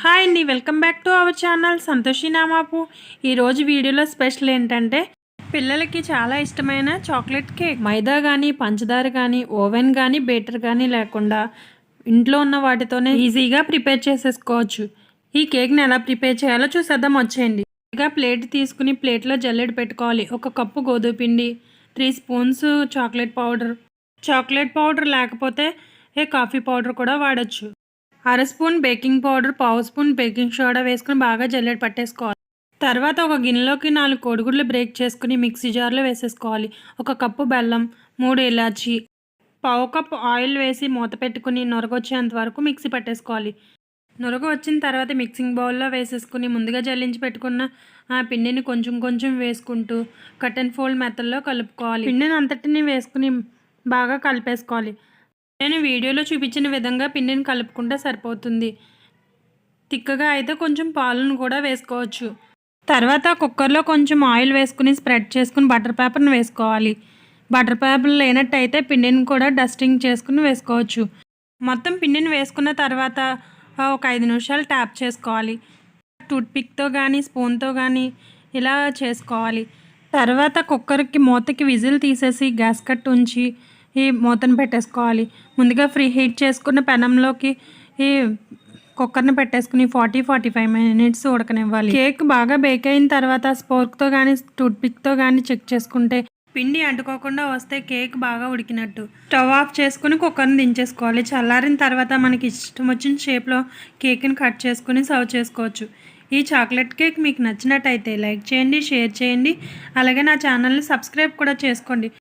Hi అండి welcome back to our channel Santoshi నామాపు ఈరోజు వీడియోలో స్పెషల్ ఏంటంటే పిల్లలకి చాలా ఇష్టమైన చాక్లెట్ కేక్. మైదా కానీ పంచదార కానీ ఓవెన్ కానీ బేటర్ కానీ లేకుండా ఇంట్లో ఉన్న వాటితోనే ఈజీగా ప్రిపేర్ చేసేసుకోవచ్చు. ఈ కేక్ని ఎలా ప్రిపేర్ చేయాలో చూసేద్దాం వచ్చేయండి. ఇక ప్లేట్ తీసుకుని ప్లేట్లో జల్లెడ పెట్టుకోవాలి. ఒక కప్పు గోధుమ పిండి three spoons chocolate powder. Chocolate powder లేకపోతే ఏ కాఫీ పౌడర్ కూడా వాడచ్చు. అర స్పూన్ బేకింగ్ పౌడర్ పావు స్పూన్ బేకింగ్ సోడా వేసుకుని బాగా జల్లెడ పట్టేసుకోవాలి. తర్వాత ఒక గిన్నెలోకి నాలుగు కోడిగుడ్లు బ్రేక్ చేసుకుని మిక్సీ జార్లో వేసేసుకోవాలి. ఒక కప్పు బెల్లం మూడు ఇలాచి పావు కప్పు ఆయిల్ వేసి మూత పెట్టుకుని నొరగొచ్చేంత వరకు మిక్సీ పట్టేసుకోవాలి. నొరగ వచ్చిన తర్వాత మిక్సింగ్ బౌల్లో వేసేసుకుని ముందుగా జల్లించి పెట్టుకున్న ఆ పిండిని కొంచెం కొంచెం వేసుకుంటూ కట్ అండ్ ఫోల్డ్ మెత్తల్లో కలుపుకోవాలి. పిండిని అంతటిని వేసుకుని బాగా కలిపేసుకోవాలి. నేను వీడియోలో చూపించిన విధంగా పిండిని కలుపుకుంటే సరిపోతుంది. తిక్కగా అయితే కొంచెం పాలను కూడా వేసుకోవచ్చు. తర్వాత కుక్కర్లో కొంచెం ఆయిల్ వేసుకుని స్ప్రెడ్ చేసుకుని బటర్ పేపర్ని వేసుకోవాలి. బటర్ పేపర్ లేనట్టయితే పిండిని కూడా డస్టింగ్ చేసుకుని వేసుకోవచ్చు. మొత్తం పిండిని వేసుకున్న తర్వాత ఒక ఐదు నిమిషాలు ట్యాప్ చేసుకోవాలి. టూత్ పిక్తో కానీ స్పూన్తో కానీ ఇలా చేసుకోవాలి. తర్వాత కుక్కర్కి మూతకి విజిల్ తీసేసి గ్యాస్ కట్ ఉంచి ఈ మూతను పెట్టేసుకోవాలి. ముందుగా ఫ్రీ హీట్ చేసుకున్న పెనంలోకి ఈ కుక్కర్ని పెట్టేసుకుని ఫార్టీ ఫార్టీ ఫైవ్ మినిట్స్ ఉడకనివ్వాలి. కేక్ బాగా బేక్ అయిన తర్వాత స్పోర్క్తో కానీ టూత్పిక్తో కానీ చెక్ చేసుకుంటే పిండి అంటుకోకుండా వస్తే కేక్ బాగా ఉడికినట్టు. స్టవ్ ఆఫ్ చేసుకుని కుక్కర్ని దించేసుకోవాలి. చల్లారిన తర్వాత మనకి ఇష్టం వచ్చిన షేప్లో కేక్ని కట్ చేసుకుని సర్వ్ చేసుకోవచ్చు. ఈ చాక్లెట్ కేక్ మీకు నచ్చినట్టయితే లైక్ చేయండి షేర్ చేయండి. అలాగే నా ఛానల్ని సబ్స్క్రైబ్ కూడా చేసుకోండి.